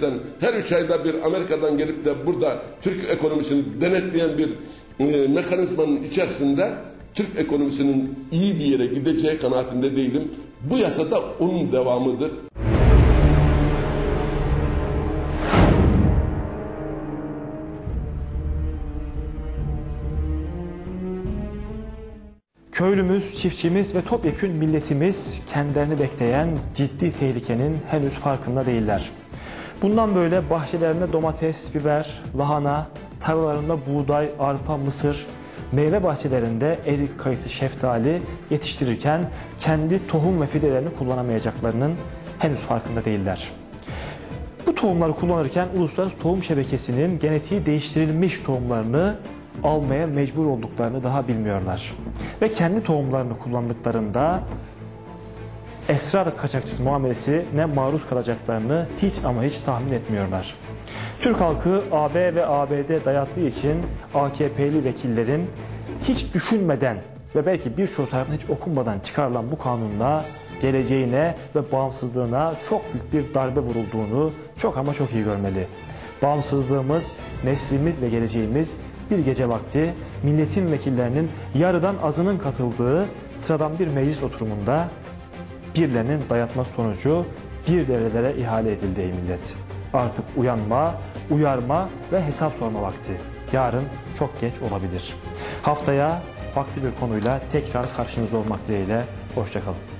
Sen her üç ayda bir Amerika'dan gelip de burada Türk ekonomisini denetleyen bir e, mekanizmanın içerisinde Türk ekonomisinin iyi bir yere gideceği kanaatinde değilim. Bu yasa da onun devamıdır. Köylümüz, çiftçimiz ve topyekün milletimiz kendilerini bekleyen ciddi tehlikenin henüz farkında değiller. Bundan böyle bahçelerinde domates, biber, lahana, tarlalarında buğday, arpa, mısır, meyve bahçelerinde erik, kayısı, şeftali yetiştirirken kendi tohum ve fidelerini kullanamayacaklarının henüz farkında değiller. Bu tohumları kullanırken Uluslararası Tohum Şebekesi'nin genetiği değiştirilmiş tohumlarını almaya mecbur olduklarını daha bilmiyorlar. Ve kendi tohumlarını kullandıklarında esrar kaçakçısı muamelesine maruz kalacaklarını hiç ama hiç tahmin etmiyorlar. Türk halkı AB ve ABD dayattığı için AKP'li vekillerin hiç düşünmeden ve belki birçok tarafından hiç okunmadan çıkarılan bu kanunla geleceğine ve bağımsızlığına çok büyük bir darbe vurulduğunu çok ama çok iyi görmeli. Bağımsızlığımız, neslimiz ve geleceğimiz bir gece vakti milletin vekillerinin yarıdan azının katıldığı sıradan bir meclis oturumunda birilerinin dayatması sonucu bir derelere ihale edildi ey millet. Artık uyanma, uyarma ve hesap sorma vakti. Yarın çok geç olabilir. Haftaya farklı bir konuyla tekrar karşınızda olmak dileğiyle. Hoşçakalın.